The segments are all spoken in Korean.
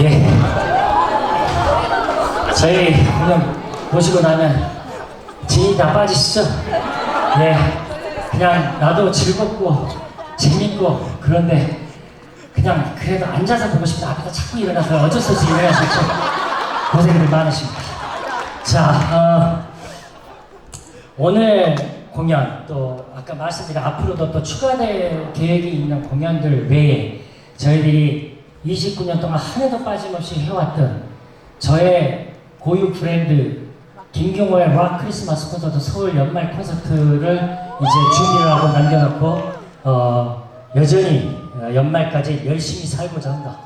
예. 저희 그냥 보시고 나면 진이 다 빠지시죠? 예. 그냥 나도 즐겁고 재밌고 그런데 그냥 그래도 앉아서 보고 싶다. 앞에서 자꾸 일어나서 어쩔 수 없이 일어나셨죠? 고생들 많으십니다. 자, 어, 오늘 공연 또 아까 말씀드린 앞으로도 또 추가될 계획이 있는 공연들 외에 저희들이 29년 동안 한 해도 빠짐없이 해왔던 저의 고유 브랜드 김경호의 락 크리스마스 콘서트 서울 연말 콘서트를 이제 준비를 하고 남겨놓고 어, 여전히 어, 연말까지 열심히 살고자 한다.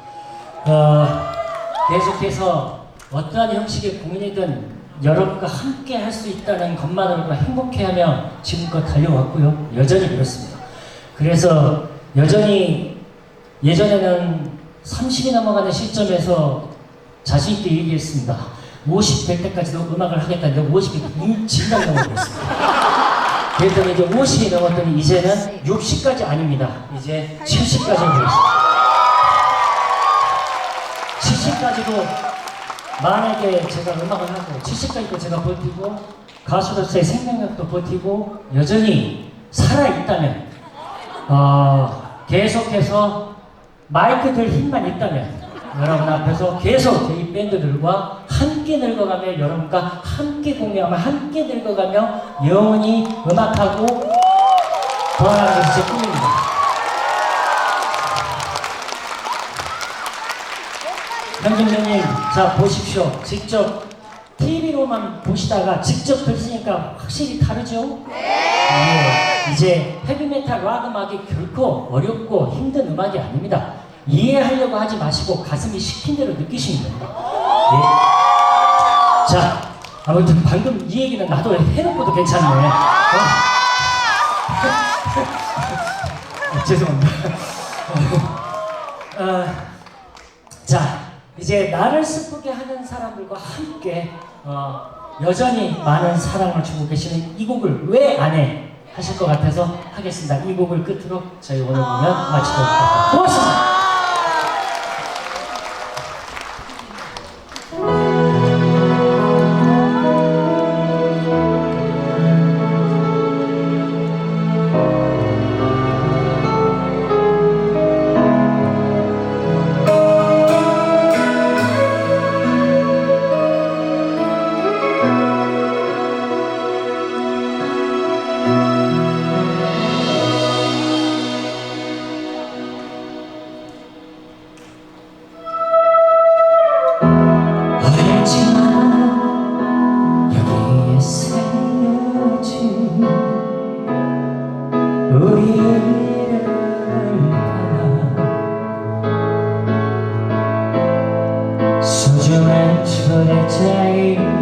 어, 계속해서 어떠한 형식의 공연이든 여러분과 함께 할 수 있다는 것만으로도 행복해하며 지금껏 달려왔고요. 여전히 그렇습니다. 그래서 여전히 예전에는 30이 넘어가는 시점에서 자신 있게 얘기했습니다. 50 될 때까지도 음악을 하겠다는데 50이 진당 넘어버렸습니다. 그랬더니 이제 50이 넘었더니 이제는 60까지 아닙니다. 이제 70까지 오겠습니다. 70까지도 만약에 제가 음악을 하고 70까지도 제가 버티고 가수로서의 생명력도 버티고 여전히 살아있다면 어, 계속해서 마이크 들 힘만 있다면 여러분 앞에서 계속 저희 밴드들과 함께 늙어가며 여러분과 함께 공유하며 함께 늙어가며 영원히 음악하고 도와가는 것이 제 꿈입니다. 현진배님, 자 보십시오. 직접 TV로만 보시다가 직접 들으시니까 확실히 다르죠? 네. 이제 헤비메탈 락 음악이 결코 어렵고 힘든 음악이 아닙니다. 이해하려고 하지 마시고 가슴이 시킨 대로 느끼시면 됩니다. 네. 자, 아무튼 방금 이 얘기는 나도 해놓고도 괜찮네. 어? 어, 죄송합니다. 어, 자, 이제 나를 슬프게 하는 사람들과 함께 어, 여전히 많은 사랑을 주고 계시는 이 곡을 왜 안 해? 하실 것 같아서 하겠습니다. 이 곡을 끝으로 저희 오늘 공연 마치도록 하겠습니다. 고맙습니다. much for the day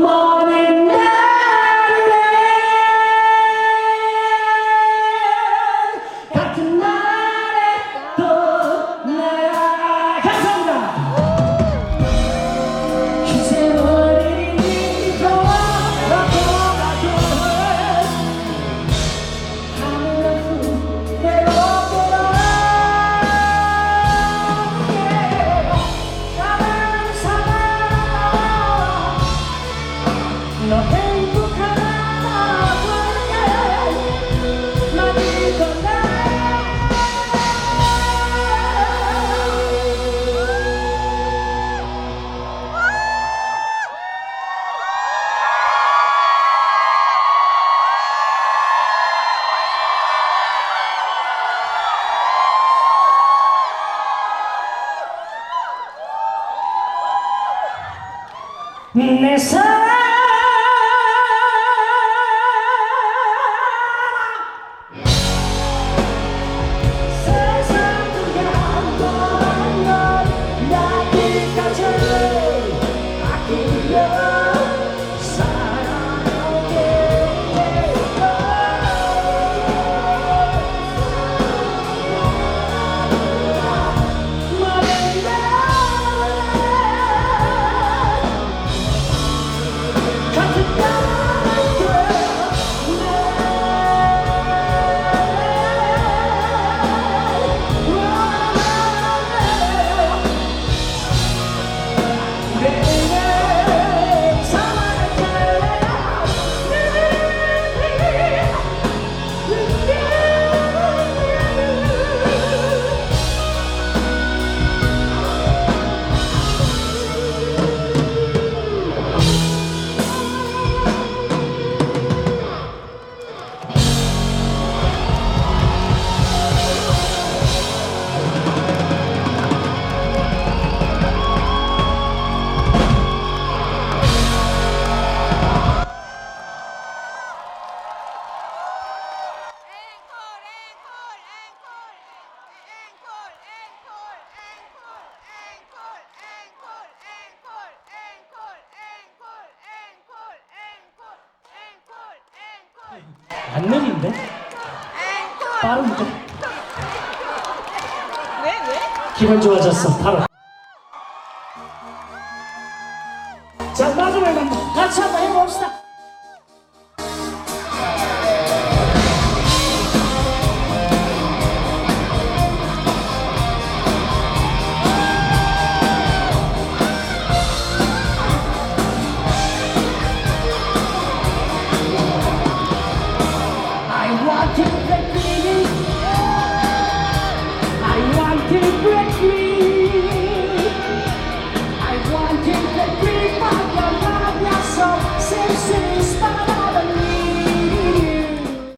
more. Me 안 느린데? 빠른데? 왜? 왜? 기분 좋아졌어 바로